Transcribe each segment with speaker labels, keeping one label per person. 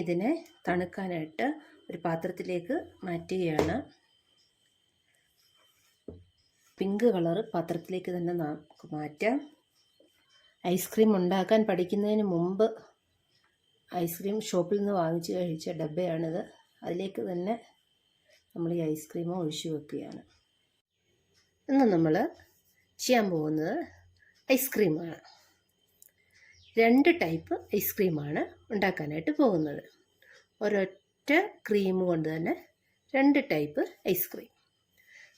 Speaker 1: ഇതിനെ തണുക്കാനായിട്ട് ഒരു പാത്രത്തിലേക്ക് മാറ്റുകയാണ്. പിങ്ക് കളറ് പാത്രത്തിലേക്ക് തന്നെ നമുക്ക് മാറ്റാം. ഐസ്ക്രീം ഉണ്ടാക്കാൻ പഠിക്കുന്നതിന് മുമ്പ് ഐസ്ക്രീം ഷോപ്പിൽ നിന്ന് വാങ്ങിച്ച് കഴിച്ച ഡബ്ബയാണിത്. അതിലേക്ക് തന്നെ നമ്മൾ ഈ ഐസ്ക്രീം ഒഴിച്ചു വെക്കുകയാണ്. ഇന്ന് നമ്മൾ ചെയ്യാൻ പോകുന്നത് ഐസ്ക്രീമാണ്. രണ്ട് ടൈപ്പ് ഐസ്ക്രീമാണ് ഉണ്ടാക്കാനായിട്ട് പോകുന്നത്. ഒരൊറ്റ ക്രീം കൊണ്ട് തന്നെ രണ്ട് ടൈപ്പ് ഐസ്ക്രീം.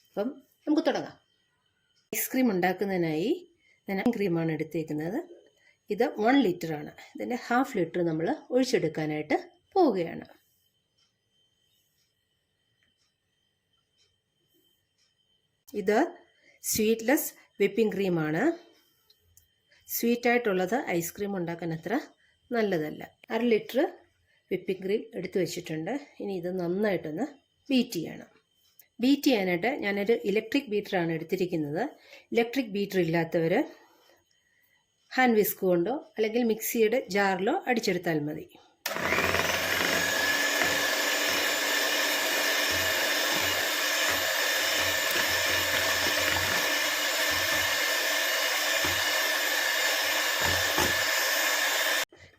Speaker 1: അപ്പം നമുക്ക് തുടങ്ങാം. ഐസ്ക്രീം ഉണ്ടാക്കുന്നതിനായി ഞാൻ ക്രീമാണ് എടുത്തേക്കുന്നത്. ഇത് വൺ ആണ്. ഇതിന്റെ ഹാഫ് ലിറ്റർ നമ്മൾ ഒഴിച്ചെടുക്കാനായിട്ട് പോവുകയാണ്. ഇത് സ്വീറ്റ്ലെസ് വിപ്പിംഗ് ക്രീമാണ് സ്വീറ്റായിട്ടുള്ളത് ഐസ്ക്രീം ഉണ്ടാക്കാൻ അത്ര നല്ലതല്ല. അര ലിറ്റർ വിപ്പിംഗ് ക്രീം എടുത്തു വെച്ചിട്ടുണ്ട്. ഇനി ഇത് നന്നായിട്ടൊന്ന് ബീറ്റ് ചെയ്യണം. ബീറ്റ് ചെയ്യാനായിട്ട് ഞാനൊരു ഇലക്ട്രിക് ബീറ്ററാണ് എടുത്തിരിക്കുന്നത്. ഇലക്ട്രിക് ബീറ്റർ ഇല്ലാത്തവർ ഹാൻഡ് വിസ്ക് കൊണ്ടോ അല്ലെങ്കിൽ മിക്സിയുടെ ജാറിലോ അടിച്ചെടുത്താൽ മതി.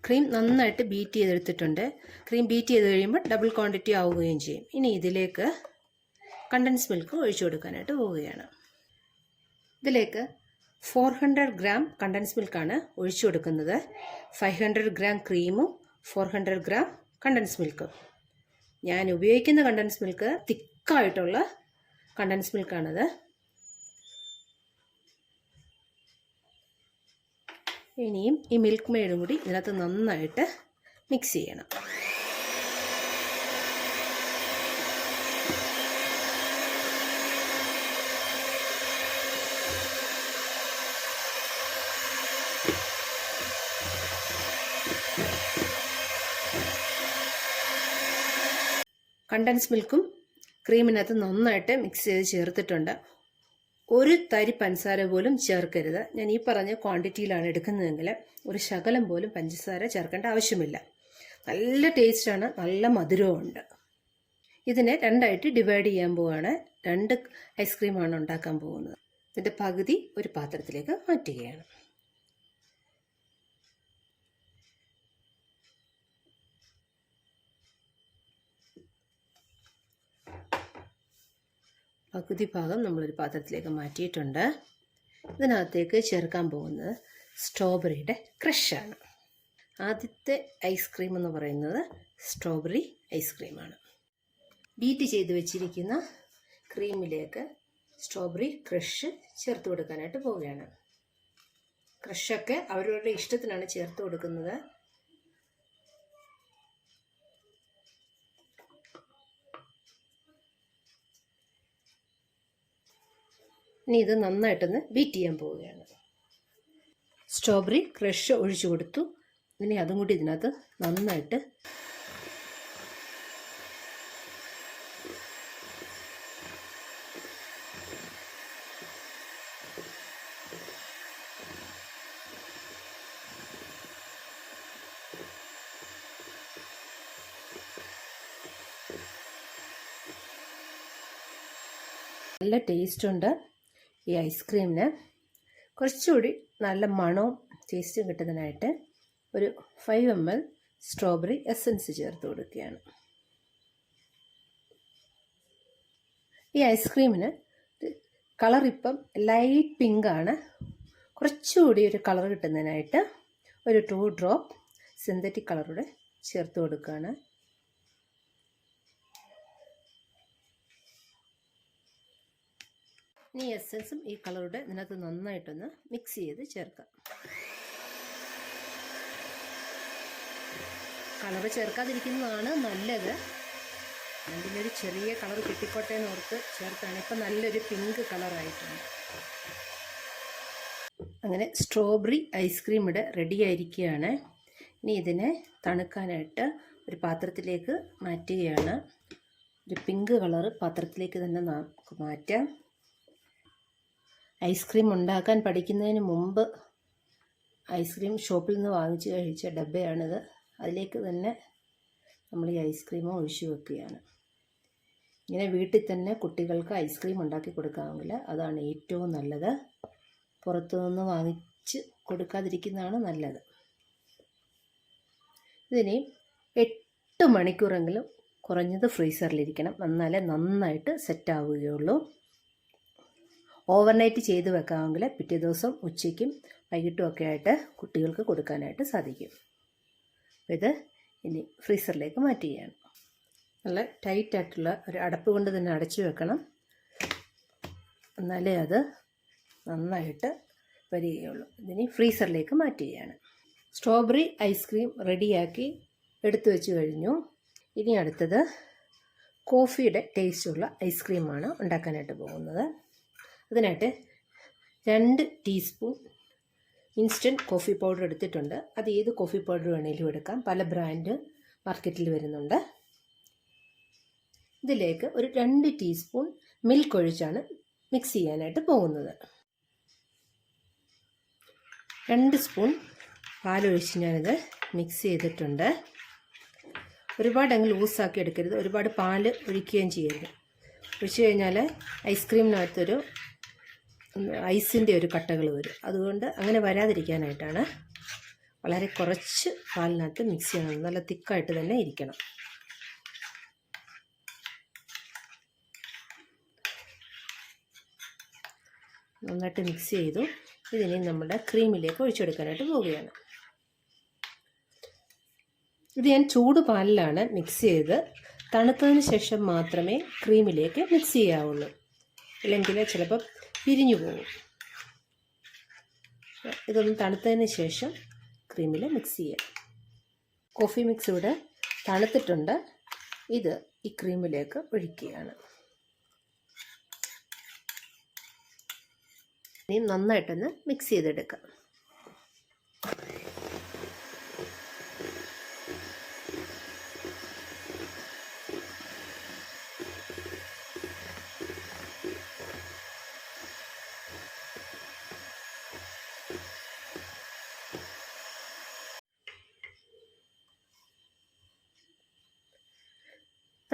Speaker 1: ക്രീം നന്നായിട്ട് ബീറ്റ് ചെയ്തെടുത്തിട്ടുണ്ട്. ക്രീം ബീറ്റ് ചെയ്ത് കഴിയുമ്പോൾ ഡബിൾ ക്വാണ്ടിറ്റി ആവുകയും ചെയ്യും. ഇനി ഇതിലേക്ക് കണ്ടൻസ് മിൽക്ക് ഒഴിച്ചു കൊടുക്കാനായിട്ട് പോവുകയാണ്. ഇതിലേക്ക് ഫോർ ഹൺഡ്രഡ് ഗ്രാം കണ്ടൻസ് മിൽക്കാണ് ഒഴിച്ചു കൊടുക്കുന്നത്. ഫൈവ് ഹൺഡ്രഡ് ഗ്രാം ക്രീമും ഫോർ ഹൺഡ്രഡ് ഗ്രാം കണ്ടൻസ് മിൽക്കും. ഞാൻ ഉപയോഗിക്കുന്ന കണ്ടൻസ് മിൽക്ക് തിക്കായിട്ടുള്ള കണ്ടൻസ് മിൽക്കാണത്. ഇനിയും ഈ മിൽക്ക് മെയ്ഡും കൂടി ഇതിനകത്ത് നന്നായിട്ട് മിക്സ് ചെയ്യണം. കണ്ടൻസ് മിൽക്കും ക്രീമിനകത്ത് നന്നായിട്ട് മിക്സ് ചെയ്ത് ചേർത്തിട്ടുണ്ട്. ഒരു തരി പഞ്ചസാര പോലും ചേർക്കരുത്. ഞാൻ ഈ പറഞ്ഞ ക്വാണ്ടിറ്റിയിലാണ് എടുക്കുന്നതെങ്കിൽ ഒരു ശകലം പോലും പഞ്ചസാര ചേർക്കേണ്ട ആവശ്യമില്ല. നല്ല ടേസ്റ്റാണ് നല്ല മധുരമുണ്ട് ഇതിനെ രണ്ടായിട്ട് ഡിവൈഡ് ചെയ്യാൻ പോവുകയാണ് രണ്ട് ഐസ്ക്രീമാണ് ഉണ്ടാക്കാൻ പോകുന്നത്. ഇതിന്റെ പകുതി ഒരു പാത്രത്തിലേക്ക് മാറ്റുകയാണ്. പകുതി ഭാഗം നമ്മളൊരു പാത്രത്തിലേക്ക് മാറ്റിയിട്ടുണ്ട്. ഇതിനകത്തേക്ക് ചേർക്കാൻ പോകുന്നത് സ്ട്രോബെറിയുടെ ക്രഷാണ് ആദ്യത്തെ ഐസ്ക്രീം എന്ന് പറയുന്നത് സ്ട്രോബെറി ഐസ്ക്രീമാണ് ബീറ്റ് ചെയ്ത് വെച്ചിരിക്കുന്ന ക്രീമിലേക്ക് സ്ട്രോബെറി ക്രഷ് ചേർത്ത് കൊടുക്കാനായിട്ട് പോവുകയാണ്. ക്രഷൊക്കെ അവരവരുടെ ഇഷ്ടത്തിനാണ് ചേർത്ത് കൊടുക്കുന്നത്. ഇനി ഇത് നന്നായിട്ടൊന്ന് ബീറ്റ് ചെയ്യാൻ പോവുകയാണ്. സ്ട്രോബെറി ക്രഷ് ഒഴിച്ചു കൊടുത്തു. ഇനി അതും കൂടി ഇതിനകത്ത് നന്നായിട്ട് നല്ല ടേസ്റ്റ് ഉണ്ട്. ഈ ഐസ്ക്രീമിന് കുറച്ചുകൂടി നല്ല മണവും ടേസ്റ്റും കിട്ടുന്നതിനായിട്ട് ഒരു five M L strawberry essence ചേർത്ത് കൊടുക്കുകയാണ്. ഈ ഐസ്ക്രീമിന് കളർ ഇപ്പം ലൈറ്റ് പിങ്ക് ആണ്. കുറച്ചുകൂടി ഒരു കളർ കിട്ടുന്നതിനായിട്ട് ഒരു ടു ഡ്രോപ്പ് സിന്തറ്റിക് കളറൂടെ ചേർത്ത് കൊടുക്കുകയാണ്. ഇനി എസൻസും ഈ കളറുടെ ഇതിനകത്ത് നന്നായിട്ടൊന്ന് മിക്സ് ചെയ്ത് ചേർക്കാം. കളർ ചേർക്കാതിരിക്കുന്നതാണ് നല്ലത്. അതിലൊരു ചെറിയ കളർ കിട്ടിക്കോട്ടെ എന്ന് ഓർത്ത് ചേർത്താണ്. ഇപ്പം നല്ലൊരു പിങ്ക് കളറായിട്ടുണ്ട്. അങ്ങനെ സ്ട്രോബെറി ഐസ്ക്രീം ഇവിടെ റെഡി ആയിരിക്കുകയാണ്. ഇനി ഇതിനെ തണുക്കാനായിട്ട് ഒരു പാത്രത്തിലേക്ക് മാറ്റുകയാണ്. ഒരു പിങ്ക് കളർ പാത്രത്തിലേക്ക് തന്നെ നമുക്ക് മാറ്റാം. ഐസ്ക്രീം ഉണ്ടാക്കാൻ പഠിക്കുന്നതിന് മുമ്പ് ഐസ്ക്രീം ഷോപ്പിൽ നിന്ന് വാങ്ങിച്ച് കഴിച്ച ഡബ്ബയാണിത്. അതിലേക്ക് തന്നെ നമ്മൾ ഈ ഐസ്ക്രീം ഒഴിച്ചു വെക്കുകയാണ്. ഇങ്ങനെ വീട്ടിൽ തന്നെ കുട്ടികൾക്ക് ഐസ്ക്രീം ഉണ്ടാക്കി കൊടുക്കാമെങ്കിൽ അതാണ് ഏറ്റവും നല്ലത്. പുറത്തുനിന്ന് വാങ്ങിച്ച് കൊടുക്കാതിരിക്കുന്നതാണ് നല്ലത്. ഇതിനി എട്ട് മണിക്കൂറെങ്കിലും കുറഞ്ഞത് ഫ്രീസറിലിരിക്കണം എന്നാലേ നന്നായിട്ട് സെറ്റ് ആവുകയുള്ളൂ ഓവർനൈറ്റ് ചെയ്ത് വെക്കാമെങ്കിൽ പിറ്റേ ദിവസം ഉച്ചയ്ക്കും വൈകിട്ടും ഒക്കെ ആയിട്ട് കുട്ടികൾക്ക് കൊടുക്കാനായിട്ട് സാധിക്കും. ഇത് ഇനി ഫ്രീസറിലേക്ക് മാറ്റുകയാണ്. നല്ല ടൈറ്റ് ആയിട്ടുള്ള ഒരു അടപ്പ് കൊണ്ട് തന്നെ അടച്ചു വെക്കണം. എന്നാലേ അത് നന്നായിട്ട് വരികയുള്ളൂ. ഇതിനി ഫ്രീസറിലേക്ക് മാറ്റുകയാണ്. സ്ട്രോബെറി ഐസ്ക്രീം റെഡിയാക്കി എടുത്തു വെച്ച് കഴിഞ്ഞു. ഇനി അടുത്തത് കോഫിയുടെ ടേസ്റ്റുള്ള ഐസ്ക്രീമാണ് ഉണ്ടാക്കാനായിട്ട് പോകുന്നത്. അതിനായിട്ട് രണ്ട് ടീസ്പൂൺ ഇൻസ്റ്റന്റ് കോഫി പൗഡർ എടുത്തിട്ടുണ്ട്. അത് ഏത് കോഫി പൗഡർ വേണമെങ്കിലും എടുക്കാം. പല ബ്രാൻഡ് മാർക്കറ്റിൽ വരുന്നുണ്ട്. ഇതിലേക്ക് ഒരു രണ്ട് ടീസ്പൂൺ മിൽക്ക് ഒഴിച്ചാണ് മിക്സ് ചെയ്യാനായിട്ട് പോകുന്നത്. രണ്ട് സ്പൂൺ പാലൊഴിച്ച് ഞാനിത് മിക്സ് ചെയ്തിട്ടുണ്ട്. ഒരുപാട് അങ്ങ് ലൂസാക്കി എടുക്കരുത്. ഒരുപാട് പാൽ ഒഴിക്കുകയും ചെയ്യരുത്. ഒഴിച്ച് കഴിഞ്ഞാൽ ഐസ്ക്രീമിനകത്തൊരു ഐസിന്റെ ഒരു കട്ടകൾ വരും. അതുകൊണ്ട് അങ്ങനെ വരാതിരിക്കാനായിട്ടാണ് വളരെ കുറച്ച് പാലിനകത്ത് മിക്സ് ചെയ്യണം. നല്ല തിക്കായിട്ട് തന്നെ ഇരിക്കണം. നന്നായിട്ട് മിക്സ് ചെയ്തു. ഇതിനെ നമ്മുടെ ക്രീമിലേക്ക് ഒഴിച്ചെടുക്കാനായിട്ട് പോവുകയാണ്. ഇത് ഞാൻ ചൂട് പാലിലാണ് മിക്സ് ചെയ്ത് തണുത്തതിന് ശേഷം മാത്രമേ ക്രീമിലേക്ക് മിക്സ് ചെയ്യാവുള്ളൂ. അല്ലെങ്കിൽ ചിലപ്പോൾ പിരിഞ്ഞു പോകും ഇതൊന്ന് തണുത്തതിന് ശേഷം ക്രീമിൽ മിക്സ് ചെയ്യാം. കോഫി മിക്സ് ഇവിടെ തണുത്തിട്ടുണ്ട്. ഇത് ഈ ക്രീമിലേക്ക് ഒഴിക്കുകയാണ്. ഇനി നന്നായിട്ടൊന്ന് മിക്സ് ചെയ്തെടുക്കാം.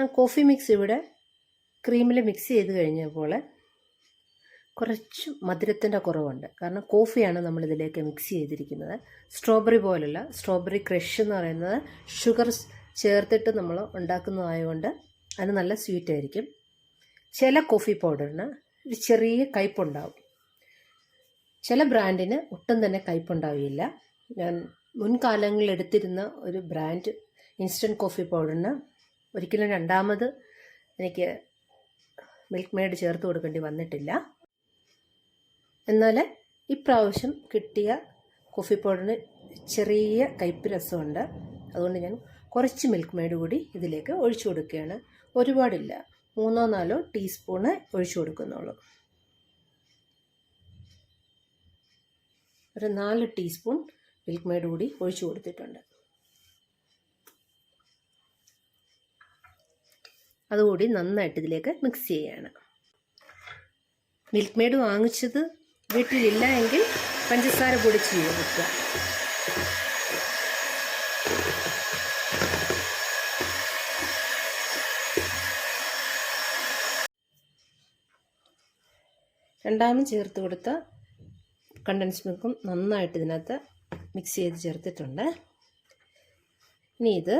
Speaker 1: കോഫി മിക്സ് ഇവിടെ ക്രീമിൽ മിക്സ് ചെയ്ത് കഴിഞ്ഞപ്പോൾ കുറച്ച് മധുരത്തിന്റെ കുറവുണ്ട്. കാരണം കോഫിയാണ് നമ്മൾ ഇതിലേക്ക് മിക്സ് ചെയ്തിരിക്കുന്നത്. സ്ട്രോബെറി പോലുള്ള സ്ട്രോബെറി ക്രഷ് എന്ന് പറയുന്നത് ഷുഗർ ചേർത്തിട്ട് നമ്മൾ ഉണ്ടാക്കുന്നതായതുകൊണ്ട് അത് നല്ല സ്വീറ്റ് ആയിരിക്കും. ചില കോഫി പൗഡറിന് ഒരു ചെറിയ കയ്പുണ്ടാവും. ചില ബ്രാൻഡിന് ഒട്ടും തന്നെ കയ്പുണ്ടാവില്ല. ഞാൻ മുൻകാലങ്ങളിൽ എടുത്തിരുന്ന ഒരു ബ്രാൻഡ് ഇൻസ്റ്റന്റ് കോഫി പൗഡറിന് ഒരിക്കലും രണ്ടാമത് എനിക്ക് മിൽക്ക് മെയ്ഡ് ചേർത്ത് കൊടുക്കേണ്ടി വന്നിട്ടില്ല. എന്നാൽ ഇപ്രാവശ്യം കിട്ടിയ കോഫി പൗഡറിന് ചെറിയ കയ്പ്പ് രസമുണ്ട്. അതുകൊണ്ട് ഞാൻ കുറച്ച് മിൽക്ക് മെയ്ഡ് കൂടി ഇതിലേക്ക് ഒഴിച്ചു കൊടുക്കുകയാണ്. ഒരുപാടില്ല. മൂന്നോ നാലോ ടീസ്പൂണ് ഒഴിച്ചു കൊടുക്കുന്നുള്ളൂ. ഒരു നാല് ടീസ്പൂൺ മിൽക്ക് മെയ്ഡ് കൂടി ഒഴിച്ചു കൊടുത്തിട്ടുണ്ട്. അതുകൂടി നന്നായിട്ട് ഇതിലേക്ക് മിക്സ് ചെയ്യുകയാണ് മിൽക്ക് മെയ്ഡ് വാങ്ങിച്ചത് വീട്ടിലില്ല എങ്കിൽ പഞ്ചസാര പൊടിച്ച് ചെയ്യുക രണ്ടാമത് ചേർത്ത് കൊടുത്ത കണ്ടൻസ് മിൽക്കും നന്നായിട്ട് ഇതിനകത്ത് മിക്സ് ചെയ്ത് ചേർത്തിട്ടുണ്ട്. ഇനി ഇത്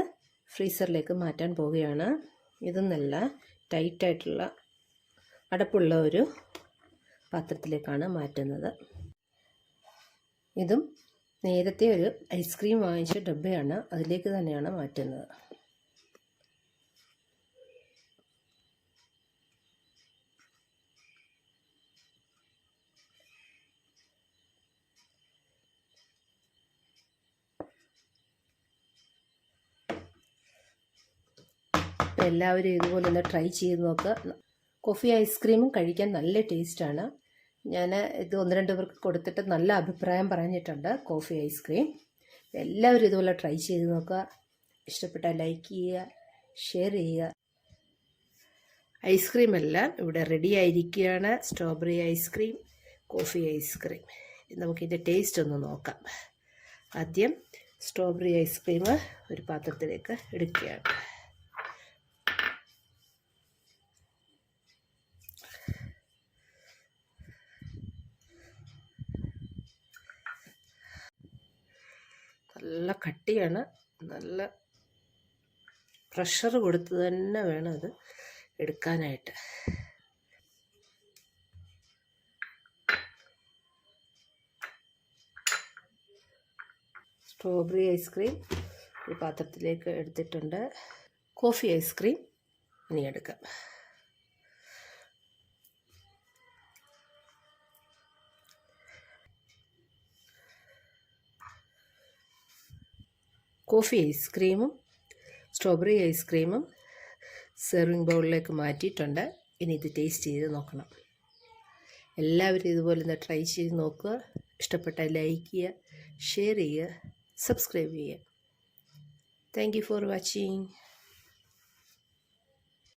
Speaker 1: ഫ്രീസറിലേക്ക് മാറ്റാൻ പോവുകയാണ്. ഇതൊന്നല്ല ടൈറ്റായിട്ടുള്ള അടപ്പുള്ള ഒരു പാത്രത്തിലേക്കാണ് മാറ്റുന്നത്. ഇതും നേരത്തെ ഒരു ഐസ്ക്രീം വാങ്ങിച്ച ഡബ്ബയാണ് അതിലേക്ക് തന്നെയാണ് മാറ്റുന്നത്. എല്ലാവരും ഇതുപോലെ ഒന്ന് ട്രൈ ചെയ്ത് നോക്കുക കോഫി ഐസ്ക്രീമും കഴിക്കാൻ നല്ല ടേസ്റ്റാണ് ഞാൻ ഇത് ഒന്ന് രണ്ട് പേർക്ക് കൊടുത്തിട്ട് നല്ല അഭിപ്രായം പറഞ്ഞിട്ടുണ്ട് കോഫി ഐസ്ക്രീം. എല്ലാവരും ഇതുപോലെ ട്രൈ ചെയ്ത് നോക്കുക ഇഷ്ടപ്പെട്ടാൽ ലൈക്ക് ചെയ്യുക ഷെയർ ചെയ്യുക. ഐസ്ക്രീം എല്ലാം ഇവിടെ റെഡി ആയിരിക്കുകയാണ്. Strawberry ice cream coffee ice cream. നമുക്കിതിന്റെ taste ഒന്ന് നോക്കാം. ആദ്യം സ്ട്രോബെറി ഐസ്ക്രീം ഒരു പാത്രത്തിലേക്ക് എടുക്കുകയാണ് നല്ല കട്ടിയാണ്. നല്ല പ്രഷർ കൊടുത്ത് തന്നെ വേണം അത് എടുക്കാനായിട്ട്. സ്ട്രോബെറി ഐസ്ക്രീം ഈ പാത്രത്തിലേക്ക് എടുത്തിട്ടുണ്ട്. കോഫി ഐസ്ക്രീം ഇനി എടുക്കാം. കോഫി ഐസ്ക്രീമും സ്ട്രോബെറി ഐസ്ക്രീമും സെർവിങ് ബൗളിലേക്ക് മാറ്റിയിട്ടുണ്ട്. ഇനി ഇത് ടേസ്റ്റ് ചെയ്ത് നോക്കണം. എല്ലാവരും ഇതുപോലെ ഒന്ന് ട്രൈ ചെയ്ത് നോക്കുക. ഇഷ്ടപ്പെട്ട ലൈക്ക് ചെയ്യുക ഷെയർ ചെയ്യുക സബ്സ്ക്രൈബ് ചെയ്യുക. Thank you for watching.